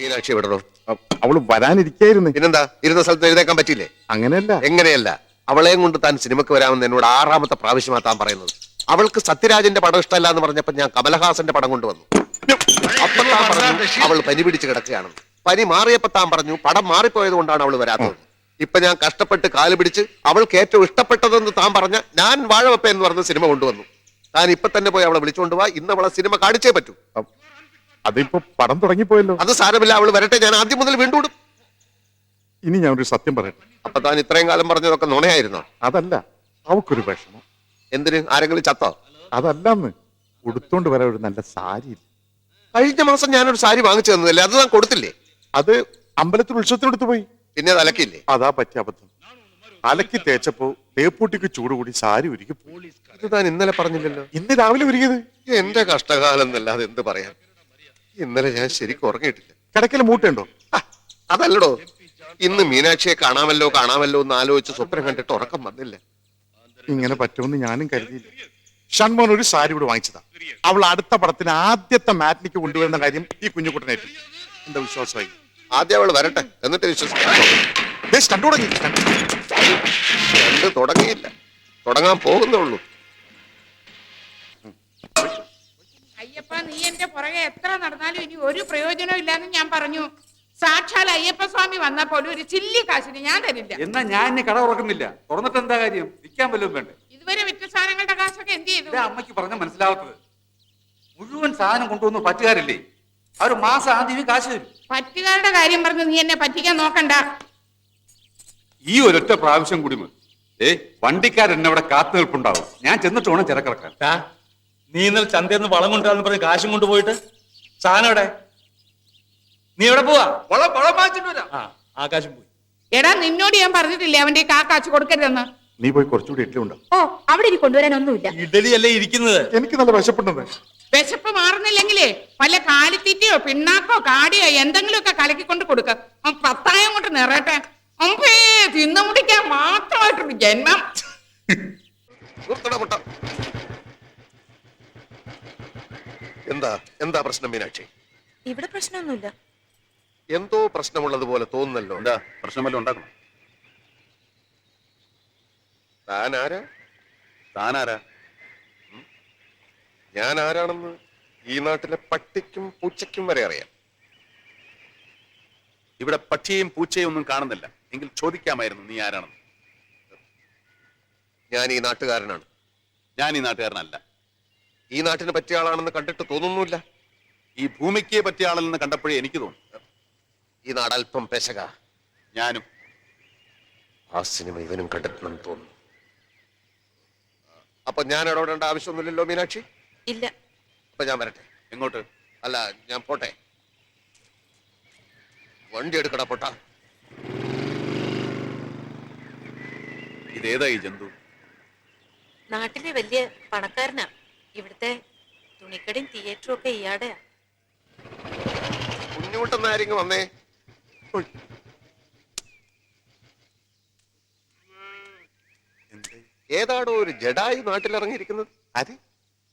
മീനാക്ഷി വിടണോ അവൾ വരാനിരിക്കായിരുന്നു. പിന്നെന്താ? ഇരുന്ന സ്ഥലത്ത് എഴുതേക്കാൻ പറ്റില്ലേ അങ്ങനെയല്ല. എങ്ങനെയല്ല? അവളെയും കൊണ്ട് താൻ സിനിമക്ക് വരാമെന്ന് എന്നോട് ആറാമത്തെ പ്രാവശ്യമാ താൻ പറയുന്നത്. അവൾക്ക് സത്യരാജന്റെ പടം ഇഷ്ടമല്ല എന്ന് പറഞ്ഞപ്പോ ഞാൻ കമലഹാസന്റെ പടം കൊണ്ടുവന്നു. അപ്പോൾ താൻ പറഞ്ഞു അവൾ പനി പിടിച്ച് കിടക്കുകയാണ്. പനി മാറിയപ്പോ താൻ പറഞ്ഞു പടം മാറിപ്പോയത് കൊണ്ടാണ് അവൾ വരാത്തത്. ഇപ്പൊ ഞാൻ കഷ്ടപ്പെട്ട് കാൽ പിടിച്ച് അവൾക്ക് ഏറ്റവും ഇഷ്ടപ്പെട്ടതെന്ന് താൻ പറഞ്ഞ ഞാൻ വാഴവപ്പ എന്ന് പറഞ്ഞ സിനിമ കൊണ്ടുവന്നു. താൻ ഇപ്പൊ തന്നെ പോയി അവളെ വിളിച്ചുകൊണ്ടുപോവാ ഇന്ന് അവളെ സിനിമ കാണിച്ചേ പറ്റൂ. അതിപ്പോ പടം തുടങ്ങിപ്പോയല്ലോ. അത് സാരമില്ല അവൾ വരട്ടെ ഞാൻ ആദ്യം മുതൽ വീണ്ടും ഇനി ഞാൻ ഒരു സത്യം പറയട്ടെ. അപ്പൊ താൻ ഇത്രയും കാലം പറഞ്ഞതൊക്കെ നുണയായിരുന്നോ? അതല്ല അവക്കൊരു വിഷമം. എന്തിന്? ആരെങ്കിലും ചത്തോ? അതല്ലെന്ന്. ഉടുത്തോണ്ട് വരാൻ ഒരു നല്ല സാരി കഴിഞ്ഞ മാസം ഞാനൊരു സാരി വാങ്ങിച്ചു തന്നതല്ലേ? അത് ഞാൻ കൊടുത്തില്ലേ? അത് അമ്പലത്തിൽ ഉത്സവത്തിനെടുത്ത് പോയി. പിന്നെ അത് അലക്കില്ലേ അതാ പറ്റിയ അബദ്ധം. അലക്കി തേച്ചപ്പോ തേപ്പൂട്ടിക്ക് ചൂട് കൂടി സാരി ഉരുക്കി പോയി. ഇത് താൻ ഇന്നലെ പറഞ്ഞില്ലല്ലോ. ഇന്ന് രാവിലെ ഉരുകിയത്. എന്റെ കഷ്ടകാലം എന്നല്ലാതെ എന്ത് പറയാൻ? ഇന്നലെ ഞാൻ ശരിക്കും ഉറങ്ങിയിട്ടില്ല. കിടക്കൽ മൂട്ടുണ്ടോ? അതല്ലടോ. ഇന്ന് മീനാക്ഷിയെ കാണാമല്ലോ കാണാമല്ലോ എന്ന് ആലോചിച്ച് സ്വപ്നം കണ്ടിട്ട് ഉറക്കം വന്നില്ല. ഇങ്ങനെ പറ്റുമെന്ന് ഞാനും കരുതിയില്ല. ഷൺമോൻ ഒരു സാരി കൂടെ വാങ്ങിച്ചതാ. അവൾ അടുത്ത പടത്തിന് ആദ്യത്തെ മാറ്റിനിക്ക് കൊണ്ടുവരുന്ന കാര്യം ഈ കുഞ്ഞുകുട്ടനായിട്ട് എന്താ വിശ്വാസമായി? ആദ്യം അവൾ വരട്ടെ എന്നിട്ട് വിശ്വസിക്കാം. ദേ, stunt തുടങ്ങി തുടങ്ങിയില്ല. തുടങ്ങാൻ പോകുന്നേ ഉള്ളൂ. പുറകെ എത്ര നടന്നാലും ഇനി ഒരു പ്രയോജനം ഇല്ലാന്ന് ഞാൻ പറഞ്ഞു. സാക്ഷാൽ അയ്യപ്പ സ്വാമി വന്നാ പോലും ഒരു ചില്ലി കാശിന് ഞാൻ തരില്ല. എന്നാ ഞാൻ ഇനി കട തുറക്കുന്നില്ല. തുറന്നിട്ട് എന്താ കാര്യം? വിൽക്കാൻ വല്ലതും വേണ്ടേ? ഇതുവരെ വിറ്റ സാധനങ്ങളുടെ കാശൊക്കെ എന്ത് ചെയ്തു? ഇതാ അമ്മയ്ക്ക് പറഞ്ഞ മനസ്സിലാവാത്തത്. മുഴുവൻ സാധനം കൊണ്ടുവന്ന് പറ്റുകാരില്ലേ? അവർ മാസം ആദ്യമേ കാശ് തരും. പറ്റുകാരുടെ കാര്യം പറഞ്ഞു നീ എന്നെ പറ്റിക്കാൻ നോക്കണ്ട. ഈ ഒരൊറ്റ പ്രാവശ്യം കൂടി മതി. ഏ വണ്ടിക്കാരൻ എന്നെ അവിടെ കാത്തു നിൽപ്പുണ്ടാവും. ഞാൻ ചെന്നിട്ട് വേണം ചിരക്കിറക്കാൻ. നീ ഇന്നലെ ചന്തയിൽ നിന്ന് വളം കൊണ്ടുവരാന്ന് പറഞ്ഞ് കാശും കൊണ്ടുപോയിട്ട് സാധനം എവിടെ? നീ എവിടെ പോവാ? വളം വളം വാങ്ങിച്ചിട്ട് വരാം. ആ ആകാശം പോയി. എടാ നിന്നോട് ഞാൻ പറഞ്ഞിട്ടില്ലേ അവന്റെ കാ കാശ് കൊടുക്കരുതെന്ന്? നീ പോയി കുറച്ചുകൂടി ഇഡ്ഡലി ഉണ്ടാവും ഓ അവിടെ ഇനി കൊണ്ടുവരാനൊന്നുമില്ല ഇഡലി അല്ലേ ഇരിക്കുന്നത്? എനിക്ക് നല്ല വിശപ്പുണ്ടെന്ന്. വിശപ്പ് മാറുന്നില്ലെങ്കിലേ വല്ല കാലിത്തീറ്റയോ പിണ്ണാക്കോ കാടിയോ എന്തെങ്കിലുമൊക്കെ കലക്കിക്കൊണ്ട് കൊടുക്ക. പത്തായം കൊണ്ട് നിറയട്ടെ. അമ്പേ തിന്നു മുടിക്കാൻ മാത്രമായിട്ടൊരു ജന്മം നിർത്തട മുട്ട എന്താ പ്രശ്നം മീനാക്ഷി? ഇവിടെ പ്രശ്നമൊന്നുമില്ല. എന്തോ പ്രശ്നമുള്ളത് പോലെ തോന്നുന്നല്ലോ. എന്താ? പ്രശ്നം വല്ലതും ഉണ്ടാക്കണം? താൻ ആരാ താനാരാ? ഞാൻ ആരാണെന്ന് ഈ നാട്ടിലെ പട്ടിക്കും പൂച്ചയ്ക്കും വരെ അറിയാം. ഇവിടെ പക്ഷിയെയും പൂച്ചയും ഒന്നും കാണുന്നില്ല. എങ്കിൽ ചോദിക്കാമായിരുന്നു നീ ആരാണെന്ന്. ഞാൻ ഈ നാട്ടുകാരനാണ്. ഞാൻ ഈ നാട്ടുകാരനല്ല. ഈ നാട്ടിന് പറ്റിയ ആളാണെന്ന് കണ്ടിട്ട് തോന്നുന്നില്ല ഈ ഭൂമിക്ക് പറ്റിയ ആളല്ലെന്ന് കണ്ടപ്പോഴേ എനിക്ക് തോന്നി. ഈ നാട് അല്പം പെശക. ഞാനും. ആ സിനിമ ഇവനും കണ്ടെത്തണം തോന്നുന്നു. അപ്പൊ ഞാൻ ഇടപെടേണ്ട ആവശ്യമൊന്നുമില്ലല്ലോ മീനാക്ഷി? ഇല്ല. അപ്പൊ ഞാൻ വരട്ടെ. എങ്ങോട്ട്? അല്ല ഞാൻ പോട്ടെ. വണ്ടി എടുക്കട പൊട്ടാ. ഇതേതായി ജന്തു? നാട്ടിലെ വലിയ പണക്കാരനാ. ഇവിടുത്തെ തുണിക്കടയും തിയേറ്ററും ഒക്കെ ഇയാടെയാ കുഞ്ഞുമുട്ടെന്നായിരിക്കും വന്നേ. ഏതാടോ ഒരു ജഡായി നാട്ടിലിറങ്ങിയിരിക്കുന്നത്? ആര്?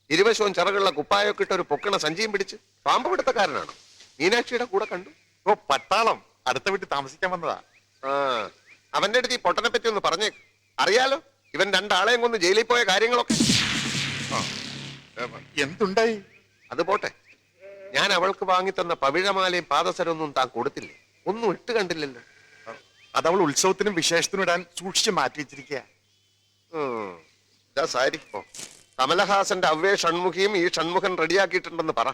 ഇരുവശവും ചിറകുള്ള കുപ്പായൊക്കെ ഇട്ട ഒരു പൊക്കണ സഞ്ചിയും പിടിച്ച് പാമ്പ് പിടുത്തക്കാരനാണ്? മീനാക്ഷിയുടെ കൂടെ കണ്ടു. ഓ പട്ടാളം. അടുത്ത വീട്ടിൽ താമസിക്കാൻ വന്നതാ. ആ അവന്റെ അടുത്ത് ഈ പൊട്ടനെ പറ്റി ഒന്ന് പറഞ്ഞേ അറിയാലോ ഇവൻ രണ്ടാളെയും കൊന്ന് ജയിലിൽ പോയ കാര്യങ്ങളൊക്കെ. എന്തുണ്ടായി? അത് പോട്ടെ. ഞാൻ അവൾക്ക് വാങ്ങിത്തന്ന പവിഴമാലയും പാദസരമൊന്നും താൻ കൊടുത്തില്ലേ? ഒന്നും ഇട്ട് കണ്ടില്ലല്ലോ. അതവൾ ഉത്സവത്തിനും വിശേഷത്തിനും ഇടാൻ സൂക്ഷിച്ച് മാറ്റി വെച്ചിരിക്കുക ഓ. കമലഹാസന്റെ അവ്വേ ഷൺമുഖിയും ഈ ഷൺമുഖൻ റെഡിയാക്കിയിട്ടുണ്ടെന്ന് പറ.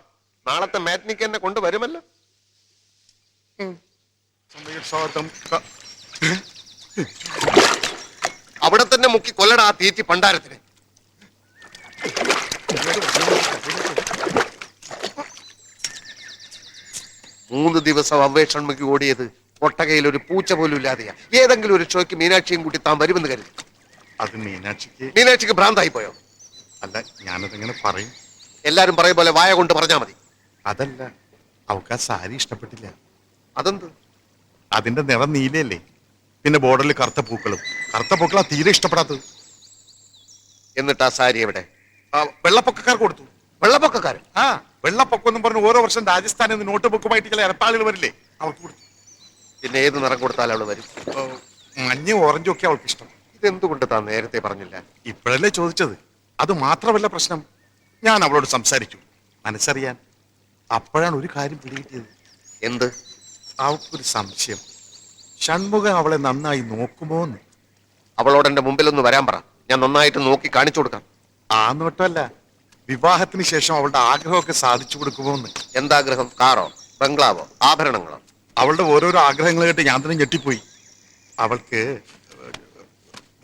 നാളത്തെ മാറ്റിനിക്ക് എന്നെ കൊണ്ടുവരുമല്ലോ? അവിടെ തന്നെ മുക്കി കൊല്ലടാ തീറ്റി പണ്ടാരത്തിന്. മൂന്ന് ദിവസം അവേഷണം ഓടിയത് കൊട്ടകയിൽ ഒരു പൂച്ച പോലും ഇല്ലാതെയാ. ഏതെങ്കിലും ഒരു ഷോയ്ക്ക് മീനാക്ഷിയും കൂട്ടി താൻ വരുമെന്ന് കരുതി. അത് മീനാക്ഷിക്ക്? മീനാക്ഷിക്ക് ഭ്രാന്തായി പോയോ അല്ല ഞാനതെങ്ങനെ പറയും? എല്ലാരും പറയും പോലെ വായ കൊണ്ട് പറഞ്ഞാ മതി. അതല്ല അവൾക്ക് ആ സാരി ഇഷ്ടപ്പെട്ടില്ല. അതെന്ത്? അതിന്റെ നിറം നീലയല്ലേ. പിന്നെ ബോർഡറിൽ കറുത്ത പൂക്കളും. കറുത്ത പൂക്കളാ തീരെ ഇഷ്ടപ്പെടാത്തത്. എന്നിട്ട് ആ സാരി എവിടെ? വെള്ളപ്പൊക്കക്കാർ കൊടുത്തു. വെള്ളപ്പൊക്കക്കാർ ആ. വെള്ളപ്പൊക്കം എന്ന് പറഞ്ഞ് ഓരോ വർഷം രാജസ്ഥാനിൽ നിന്ന് നോട്ട് ബുക്കുമായിട്ട് ചില ഇരപ്പാളുകൾ വരില്ലേ? അവൾക്ക് കൊടുത്തു. പിന്നെ ഏത് നിറം കൊടുത്താലും അവൾ വരും. മഞ്ഞ ഓറഞ്ചും ഒക്കെ അവൾക്ക് ഇഷ്ടം. ഇതെന്തുകൊണ്ട് താൻ നേരത്തെ പറഞ്ഞില്ല? ഇപ്പോഴല്ലേ ചോദിച്ചത്. അത് മാത്രമല്ല പ്രശ്നം. ഞാൻ അവളോട് സംസാരിച്ചു. മനസ്സറിയാൻ. അപ്പോഴാണ് ഒരു കാര്യം പിടികിട്ടിയത്. എന്ത്? അവൾക്കൊരു സംശയം. ഷൺമുഖം അവളെ നന്നായി നോക്കുമോ എന്ന് അവളോട് എന്റെ മുമ്പിലൊന്ന് വരാൻ പറ. ഞാൻ നന്നായിട്ട് നോക്കി കാണിച്ചു കൊടുക്കാം. ആ നോട്ടമല്ല. വിവാഹത്തിന് ശേഷം അവളുടെ ആഗ്രഹമൊക്കെ സാധിച്ചു കൊടുക്കുമോ എന്ന് എന്താഗ്രഹം? കാറോ? ബംഗ്ലാവോ? ആഭരണങ്ങളോ? അവളുടെ ഓരോരോ ആഗ്രഹങ്ങൾ കേട്ട് ഞാൻ തന്നെ ഞെട്ടിപ്പോയി. അവൾക്ക്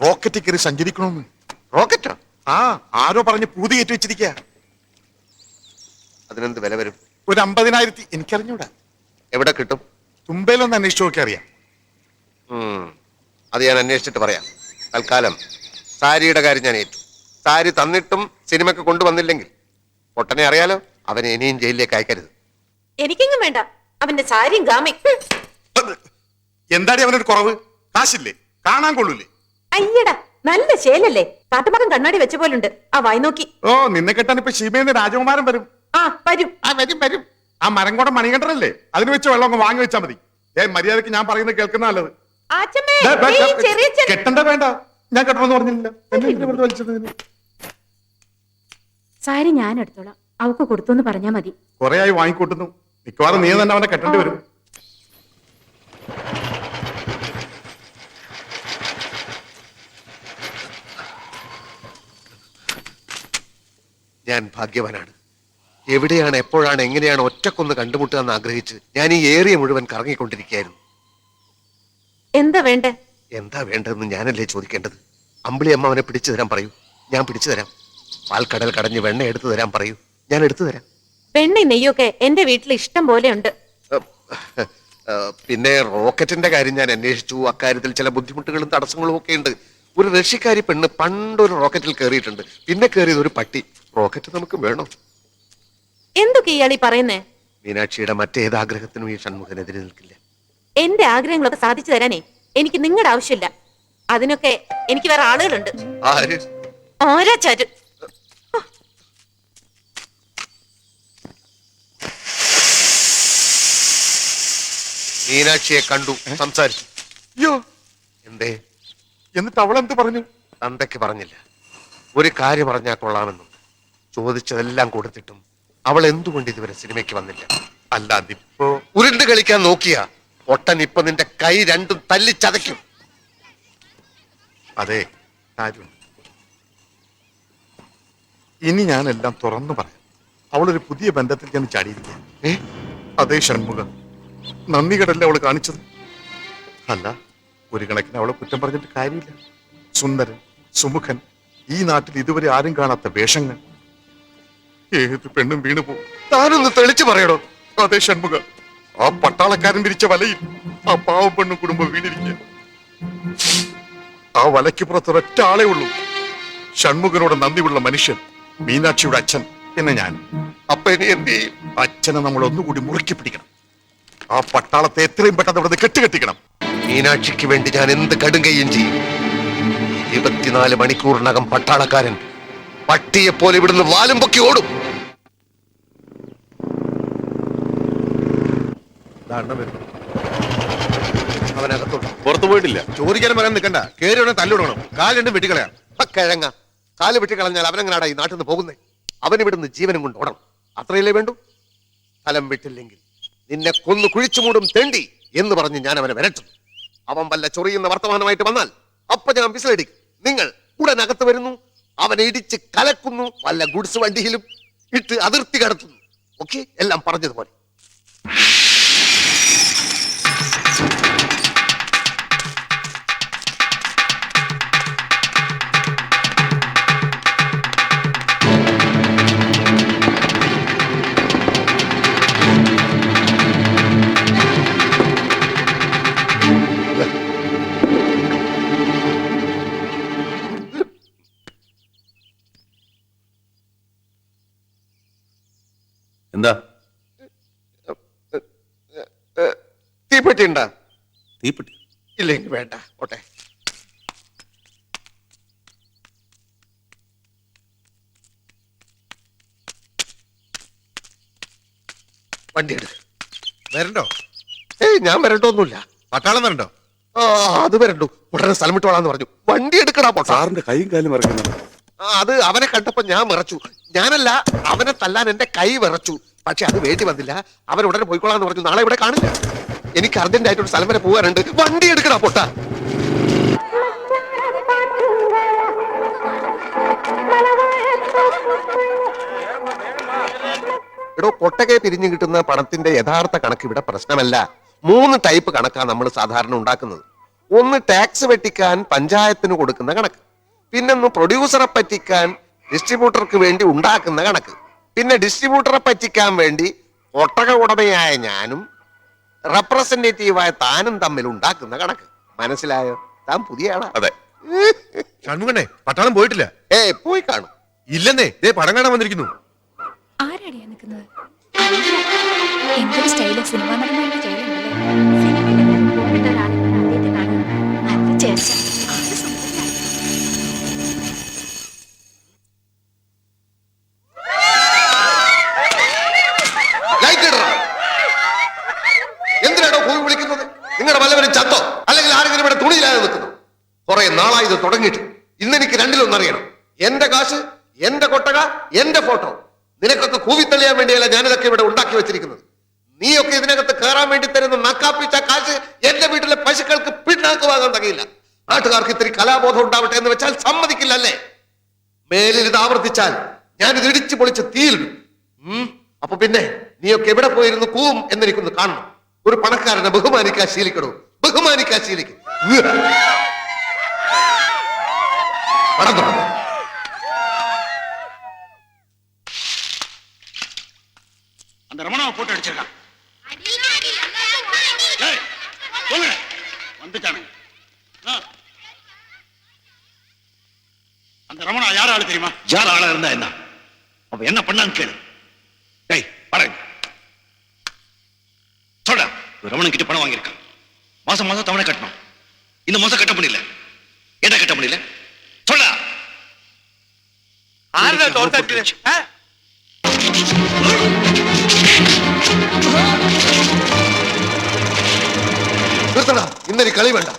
റോക്കറ്റ് കയറി സഞ്ചരിക്കണമെന്ന് റോക്കറ്റോ? ആ ആരോ പറഞ്ഞ് പൂതി കയറ്റി വെച്ചിരിക്കുക അതിനെന്ത് വില വരും? ഒരു അമ്പതിനായിരത്തി എനിക്കറിഞ്ഞൂടാ. എവിടെ കിട്ടും? തുമ്പയിലൊന്ന് അന്വേഷിച്ചു നോക്കി അറിയാം. അത് ഞാൻ അന്വേഷിച്ചിട്ട് പറയാം. തൽക്കാലം സാരിയുടെ കാര്യം ഞാൻ ഏറ്റു. സാരി തന്നിട്ടും സിനിമയ്ക്ക് കൊണ്ടുവന്നില്ലെങ്കിൽ. പൊട്ടനെ അറിയാലോ അവനെ ഇനിയും ജയിലിലേക്ക് അയക്കരുത്. എനിക്കെങ്ങും വേണ്ട. അവന്റെ സാരിയും ഗാമി എന്താടി അവനൊരു കുറവ്? കാശില്ലേ? കാണാൻ കൊള്ളൂലേ? അയ്യടാ നല്ല ശേലല്ലേ കാട്ടുമകൻ കണ്ണാടി വെച്ച പോലുണ്ട്. ആ വായി നോക്കി. ഓ നിന്നെ കെട്ടാൻ ഇപ്പൊ ശീമേന്ന് രാജകുമാരൻ വരും. ആ വരും. ആ വരും വരും. ആ മരംകോടം മണികണ്ഠനല്ലേ? അതിന് വെച്ച് വെള്ളം അങ്ങ് വാങ്ങി വെച്ചാൽ മതി. ഏ മര്യാദയ്ക്ക് ഞാൻ പറയുന്നത് കേൾക്കുന്ന നല്ലത് കെട്ടണ്ട വേണ്ട. ഞാൻ കെട്ടണമെന്ന് പറഞ്ഞില്ല എന്നെ വലിച്ചത്? സാരി ഞാൻ എടുത്തോളാം. അവക്ക് കൊടുത്തു എന്ന് പറഞ്ഞാ മതി. കൊറേ ആയി വാങ്ങിക്കൂട്ടുന്നു. മിക്കവാറും നീ തന്നെ അവനെ കെട്ടേണ്ടി വരും. ഞാൻ ഭാഗ്യവാനാണ്. എവിടെയാണ് എപ്പോഴാണ് എങ്ങനെയാണ് ഒറ്റക്കൊന്ന് കണ്ടുമുട്ടുക എന്ന് ആഗ്രഹിച്ച് ഞാൻ ഈ ഏരിയ മുഴുവൻ കറങ്ങിക്കൊണ്ടിരിക്കുകയായിരുന്നു. എന്താ വേണ്ടേ? എന്താ വേണ്ടതെന്ന് ഞാനല്ലേ ചോദിക്കേണ്ടത്? അമ്പിളി അമ്മ അവനെ പിടിച്ചു തരാൻ പറയൂ. ഞാൻ പിടിച്ചു തരാം. പാൽക്കടൽ കടഞ്ഞ് വെണ്ണ എടുത്തു തരാൻ പറയൂ. ഞാൻ എടുത്തു തരാം. വെണ്ണയും നെയ്യൊക്കെ എന്റെ വീട്ടിൽ ഇഷ്ടം പോലെ ഉണ്ട്. പിന്നെ റോക്കറ്റിന്റെ കാര്യം ഞാൻ അന്വേഷിച്ചു. അക്കാര്യത്തിൽ ചില ബുദ്ധിമുട്ടുകളും തടസ്സങ്ങളും ഒക്കെ ഉണ്ട്. ഒരു റഷ്യക്കാരി പെണ്ണ് പണ്ടൊരു റോക്കറ്റിൽ കയറിയിട്ടുണ്ട്. പിന്നെ കയറിയത് ഒരു പട്ടി. റോക്കറ്റ് നമുക്ക് വേണം? എന്തൊക്കെ ഈ പറയുന്നേ? മീനാക്ഷിയുടെ മറ്റേത് ആഗ്രഹത്തിനും ഈ ഷൺമുഖനെതിരെ നിൽക്കില്ല. എന്റെ ആഗ്രഹങ്ങളൊക്കെ സാധിച്ചു തരാനേ. എനിക്ക് നിങ്ങളുടെ ആവശ്യമില്ല. അതിനൊക്കെ എനിക്ക് വേറെ ആളുകളുണ്ട്. ആര്? ഓരോ ചരു? മീനാക്ഷിയെ കണ്ടു സംസാരിച്ചു. അയ്യോ. എന്തേ? എന്നിട്ട് അവൾ എന്ത് പറഞ്ഞു? തന്തയ്ക്ക് പറഞ്ഞില്ല. ഒരു കാര്യം പറഞ്ഞാൽ കൊള്ളാമെന്നും ചോദിച്ചതെല്ലാം കൊടുത്തിട്ടും അവൾ എന്തുകൊണ്ട് ഇതുവരെ സിനിമയ്ക്ക് വന്നില്ല? അല്ലാതിപ്പോ ഉരുണ്ട് കളിക്കാൻ നോക്കിയ ഒട്ടൻ ഇപ്പൊ നിന്റെ കൈ രണ്ടും തല്ലിച്ചതയ്ക്കും അതെ കാര്യമുണ്ട് ഇനി ഞാനെല്ലാം തുറന്നു പറയാം. അവളൊരു പുതിയ ബന്ധത്തിൽ ഞാൻ ചാടിയിരിക്കുക ഏ? അതേ ഷൺമുഖം. നന്ദി കടല്ലേ അവൾ കാണിച്ചത്. അല്ല ഒരു കണക്കിന് അവളെ കുറ്റം പറഞ്ഞിട്ട് കാര്യമില്ല. സുന്ദരൻ സുമുഖൻ ഈ നാട്ടിൽ ഇതുവരെ ആരും കാണാത്ത വേഷങ്ങൾ. ഏത് പെണ്ണും വീണു പോകും താനൊന്ന് തെളിച്ചു പറയണോ അതെ ഷൺമുഖ. ആ പട്ടാളക്കാരൻ പിരിച്ച വലയിൽ ആ പാവം പെണ്ണും കുടുംബം വീണിരിക്കുക ആ വലയ്ക്ക് പുറത്ത് ഒരൊറ്റ ആളേ ഉള്ളൂ. ഷൺമുഖനോട് നന്ദിയുള്ള മനുഷ്യൻ മീനാക്ഷിയുടെ അച്ഛൻ പിന്നെ ഞാൻ. അപ്പൊ ഇനി എന്ത് ചെയ്യും? അച്ഛനെ നമ്മൾ ഒന്നുകൂടി മുറുക്കി പിടിക്കണം. ആ പട്ടാളത്തെ എത്രയും പെട്ടെന്ന് അവിടെ കെട്ടുകെട്ടിക്കണം. മീനാക്ഷിക്ക് വേണ്ടി ഞാൻ എന്ത് കടുങ്കയും ചെയ്യും? ഇരുപത്തിനാല് മണിക്കൂറിനകം പട്ടാളക്കാരൻ പട്ടിയെ പോലെ ഇവിടുന്ന് വാലും പൊക്കി ഓടും. അവനകത്തോട്ട്. പുറത്തു പോയിട്ടില്ല. ചോദിക്കാനും പറയാൻ നിൽക്കണ്ട. കേറി ഉടനെ തല്ലിടണം കാൽ രണ്ടും വെട്ടിക്കളയാം. കിഴങ്ങ. കാൽ വെട്ടിക്കളഞ്ഞാൽ അവനെങ്ങനാടാ ഈ നാട്ടിൽ നിന്ന് പോകുന്നേ? അവൻ ഇവിടുന്ന് ജീവനും കൊണ്ട് ഓടണം. അത്രയല്ലേ വേണ്ടു? സ്ഥലം വിട്ടില്ലെങ്കിൽ നിന്നെ കൊന്നു കുഴിച്ചു മൂടും തെണ്ടി എന്ന് പറഞ്ഞ് ഞാൻ അവനെ വരട്ടും. അവൻ വല്ല ചൊറിയുന്ന വർത്തമാനമായിട്ട് വന്നാൽ അപ്പൊ ഞാൻ വിസിലടിക്കും. നിങ്ങൾ ഉടനകത്ത് അകത്ത് വരുന്നു. അവനെ ഇടിച്ച് കലക്കുന്നു. വല്ല ഗുഡ്സ് വണ്ടിയിലും ഇട്ട് അതിർത്തി കടത്തുന്നു. ഓക്കെ? എല്ലാം പറഞ്ഞതുപോലെ. തീപ്പെട്ടി. ഇല്ലെങ്കിൽ വേണ്ട. ഓട്ടെ വണ്ടി എടു വരണ്ടോ? ഏയ് ഞാൻ വരണ്ടൊന്നുമില്ല. പട്ടാളം വരണ്ടോ? ആ അത് വരണ്ടു. ഉടനെ സ്ഥലം വിട്ടോളാന്ന് പറഞ്ഞു. വണ്ടി എടുക്കടാ പൊട്ടാ. സാറിന്റെ കൈയും കാലും ഇറങ്ങുന്നു അത് അവനെ കണ്ടപ്പോ ഞാൻ വിറച്ചു. ഞാനല്ല അവനെ തല്ലാൻ എന്റെ കൈ വിറച്ചു. പക്ഷെ അത് വേണ്ടി വന്നില്ല. അവൻ ഉടനെ പോയിക്കോളാന്ന് പറഞ്ഞു. നാളെ ഇവിടെ കാണില്ല. എനിക്ക് അർജന്റ് ആയിട്ട് ഒരു സ്ഥലം വരെ പോകാനുണ്ട്. വണ്ടി എടുക്കടാ പൊട്ട. എടോ കൊട്ടകെ പിരിഞ്ഞു കിട്ടുന്ന പണത്തിന്റെ യഥാർത്ഥ കണക്ക് ഇവിടെ പ്രശ്നമല്ല. മൂന്ന് ടൈപ്പ് കണക്കാണ് നമ്മൾ സാധാരണ ഉണ്ടാക്കുന്നത്. ഒന്ന് ടാക്സ് വെട്ടിക്കാൻ പഞ്ചായത്തിന് കൊടുക്കുന്ന കണക്ക്. പിന്നൊന്ന് പ്രൊഡ്യൂസറെ പറ്റിക്കാൻ ഡിസ്ട്രിബ്യൂട്ടർക്ക് വേണ്ടി ഉണ്ടാക്കുന്ന കണക്ക്. പിന്നെ ഡിസ്ട്രിബ്യൂട്ടറെ പറ്റിക്കാൻ വേണ്ടി ഒട്ടക ഉടമയായ ഞാനും റെപ്രസെന്റേറ്റീവായ താനും തമ്മിൽ ഉണ്ടാക്കുന്ന കണക്ക്. മനസ്സിലായോ? താൻ പുതിയ ആളാ. അതെ. ഷൺമുഖണ്ണേ പട്ടാളം പോയിട്ടില്ല. ഏ പോയി കാണും. ഇല്ലെന്നേ ദേ പടം കാണാൻ വന്നിരിക്കുന്നു. ആരാടിയാ നിൽക്കുന്നത്? എന്തൊരു സ്റ്റൈൽ സിനിമ നടന്മാരുടെ സ്റ്റൈലുണ്ടല്ലേ സിനിമയിലെല്ലാവരും പൂവിട്ട ഒരാളെ ആദ്യമായിട്ട് കാണുക നല്ല ചേർച്ച ആൾ സുന്ദരനാ. ലൈറ്റ് ഇടറ എന്തിനാണോ പോയി വിളിക്കുന്നത് നിങ്ങളുടെ വല്ലവരും ചത്തോ അല്ലെങ്കിൽ ആരെങ്കിലും ഇവിടെ തുണിയില്ലാതെ നിൽക്കുന്നു കുറെ നാളായി ഇത് തുടങ്ങിയിട്ട്. ഇന്ന് എനിക്ക് രണ്ടിലൊന്നറിയണം. എന്റെ കാശ് എന്റെ കൊട്ടക എന്റെ ഫോട്ടോ. നിനക്കൊക്കെ കൂവിത്തള്ളിയാൻ വേണ്ടിയല്ല ഞാനിതൊക്കെ ഇവിടെ ഉണ്ടാക്കി വെച്ചിരിക്കുന്നത്. നീയൊക്കെ ഇതിനകത്ത് കയറാൻ വേണ്ടി തരുന്ന നക്കാപ്പിച്ച കാശ് എന്റെ വീട്ടിലെ പശുക്കൾക്ക് പിന്നാക്ക് വാങ്ങാൻ തകയില്ല. നാട്ടുകാർക്ക് ഇത്തിരി കലാബോധം ഉണ്ടാവട്ടെ എന്ന് വെച്ചാൽ സമ്മതിക്കില്ല അല്ലേ? മേലിൽ ഇത് ആവർത്തിച്ചാൽ ഞാൻ ഇത് ഇടിച്ചു പൊളിച്ച് തീയിലിടും. അപ്പൊ പിന്നെ നീയൊക്കെ എവിടെ പോയിരുന്നു കൂവും എന്നെനിക്കൊന്ന് കാണണം. ഒരു പണക്കാരനെ ബഹുമാനിക്കാൻ ശീലിക്കണോ? ബഹുമാനിക്കാൻ ശീലിക്കും. வணக்கம். அந்த ரமணாவை போட்டு அடிச்சிருக்கான். வந்துட்டானுங்க. அந்த ரமணா யார் ஆளு தெரியுமா? யார் ஆளா இருந்தா என்ன? அப்ப என்ன பண்ணான்னு கேளு. டேய் பாருங்க சொல்ற. ரமணன் கிட்ட பணம் வாங்கியிருக்கான். மாசம் மாசம் தவணை கட்டணும். இந்த மாசம் கட்ட முடியல. என்ன கட்ட முடியல? ഏ? നിർത്തടാ. ഇന്നൊരു കളി വേണ്ട.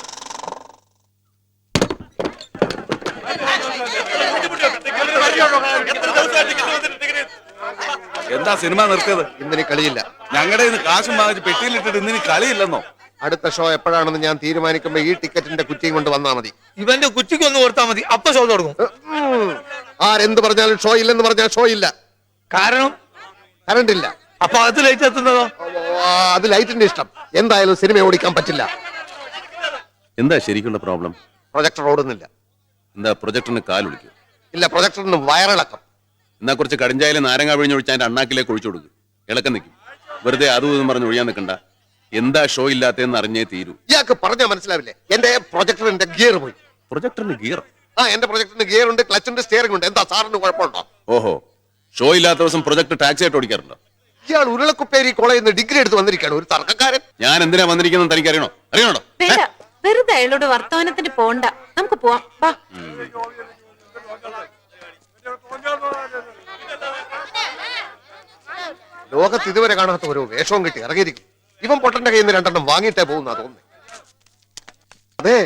എന്താ സിനിമ നിർത്തിയത്? ഇന്നിനി കളിയില്ല. ഞങ്ങളുടെ ഇന്ന് കാശും വാങ്ങിച്ച് പെട്ടിയിലിട്ടിട്ട് ഇന്നിനി കളിയില്ലെന്നോ? അടുത്ത ഷോ എപ്പോഴാണെന്ന് ഞാൻ തീരുമാനിക്കുമ്പോ ഈ ടിക്കറ്റിന്റെ കുറ്റിയും കൊണ്ട് വന്നാ മതി. ഇവന്റെ കുറ്റിക്ക് ഒന്ന് കൊടുത്താൽ മതി. അപ്പൊ ഷോ തുടങ്ങും. ആരെന്ത് പറഞ്ഞാലും ഷോ ഇല്ലെന്ന് പറഞ്ഞാൽ ഷോ ഇല്ല. കാരണം? കറണ്ട് ഇല്ല. അപ്പൊ അത് ലൈറ്റ് എത്തുന്നതോ? അത് ലൈറ്റിന്റെ ഇഷ്ടം. എന്തായാലും സിനിമ ഓടിക്കാൻ പറ്റില്ല. എന്താ ശരിക്കുള്ള പ്രോബ്ലം പ്രൊജക്ടർ ഓടുന്നില്ല. എന്താ പ്രൊജക്ടറിന് കാൽ വിളിക്കും. ഇല്ല പ്രൊജക്ടറിന് വയറിളക്കം. എന്നാ കുറച്ച് കടിഞ്ചായാലും നാരങ്ങ പിഴിഞ്ഞൊഴിച്ച് അതിന്റെ അണ്ണാക്കിലേക്ക് ഒഴിച്ചു കൊടുക്കും. ഇളക്കം നിൽക്കും വെറുതെ അതും ഇതും പറഞ്ഞ് ഒഴിയാൻ നിൽക്കണ്ട എന്താ ഷോ ഇല്ലാത്തതെന്ന് അറിഞ്ഞേ തീരൂ. ഇയാൾക്ക് പറഞ്ഞാൽ മനസ്സിലാവില്ലേ? എന്റെ പ്രൊജക്ടറിന്റെ ഗിയർ പോയി. പ്രൊജക്ടറിന്റെ ഗിയർ ആ എന്റെ പ്രൊജക്ടിന് ഗിയർ ഉണ്ട് ക്ലച്ച് ഉണ്ട് സ്റ്റിയറിംഗ് ഉണ്ട്. എന്താ സാറിന് കുഴപ്പമുണ്ടോ? ഓഹോ. ഷോ ഇല്ലാത്ത ദിവസം പ്രൊജക്ട് ടാക്സി ആയിട്ട് ഓടിക്കാറുണ്ടോ? ഇയാൾ ഉരുളക്കുപ്പേരി കോളേജിൽ നിന്ന് ഡിഗ്രി എടുത്ത് വന്നിരിക്കുകയാണ്. ഒരു തർക്കക്കാരൻ. ഞാൻ എന്തിനാ വന്നിരിക്കുന്നത് തനിക്ക് അറിയണോ? അറിയണോ വേണ്ട വെറുതെ അയാളോട് വർത്തമാനത്തിന് പോണ്ട. നമുക്ക് പോവാം. വാ. ലോകത്ത് ഇതുവരെ കാണാത്ത ഒരു വേഷവും കിട്ടി ഇറങ്ങിയിരിക്കും ഇവൻ പൊട്ടന്റെ കയ്യിൽ നിന്ന് രണ്ടെണ്ണം വാങ്ങിയിട്ടേ പോകുന്ന തോന്നുന്നു. അതെ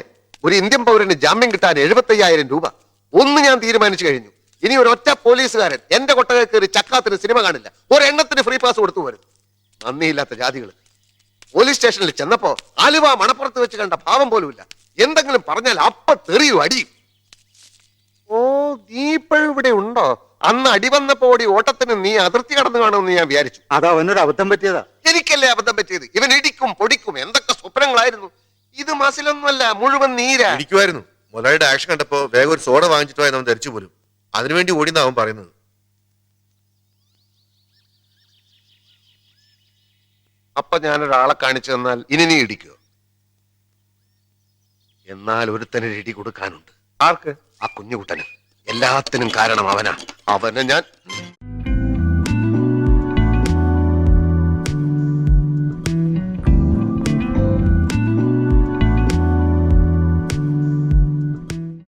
ഒരു ഇന്ത്യൻ പൗരന് ജാമ്യം കിട്ടാൻ എഴുപത്തയ്യായിരം രൂപ. ഒന്ന് ഞാൻ തീരുമാനിച്ചു കഴിഞ്ഞു. ഇനി ഒരു ഒറ്റ പോലീസുകാരൻ എന്റെ കൊട്ടകയിൽ കയറി ചക്കാത്തിന് സിനിമ കാണില്ല. ഒരെണ്ണത്തിന് ഫ്രീ പാസ് കൊടുത്തു വരും നന്ദിയില്ലാത്ത ജാതികൾ പോലീസ് സ്റ്റേഷനിൽ ചെന്നപ്പോ ആലുവ മണപ്പുറത്ത് വെച്ച് കണ്ട ഭാവം പോലുമില്ല. എന്തെങ്കിലും പറഞ്ഞാൽ അപ്പ തെറിയും അടി ഓ നീ ഇപ്പോഴും ഇവിടെ ഉണ്ടോ? അന്ന് അടി വന്നപ്പോ ഓടി ഓട്ടത്തിന് നീ അതിർത്തി കടന്നു കാണുമെന്ന് ഞാൻ വിചാരിച്ചു. അതാ അവനൊരു അബദ്ധം പറ്റിയതാ. എനിക്കല്ലേ അബദ്ധം പറ്റിയത്? ഇവൻ ഇടിക്കും പൊടിക്കും എന്തൊക്കെ സ്വപ്നങ്ങളായിരുന്നു. ഇത് മസിലൊന്നുമല്ല മുഴുവൻ നീരാ. ഇരിക്കുമായിരുന്നു മുതലാളിയുടെ ആക്ഷൻ കണ്ടപ്പോ വേഗം ഒരു സോഡ വാങ്ങിച്ചിട്ട് പോയെന്ന് അവൻ ധരിച്ചു പോലും അതിനുവേണ്ടി ഓടി അവൻ പറയുന്നത്. അപ്പൊ ഞാനൊരാളെ കാണിച്ചു തന്നാൽ ഇനി നീ ഇടിക്കോ? എന്നാൽ ഒരുത്തന് ഇടി കൊടുക്കാനുണ്ട്. ആർക്ക്? ആ കുഞ്ഞുകുട്ടന്. എല്ലാത്തിനും കാരണം അവനാ. അവനെ ഞാൻ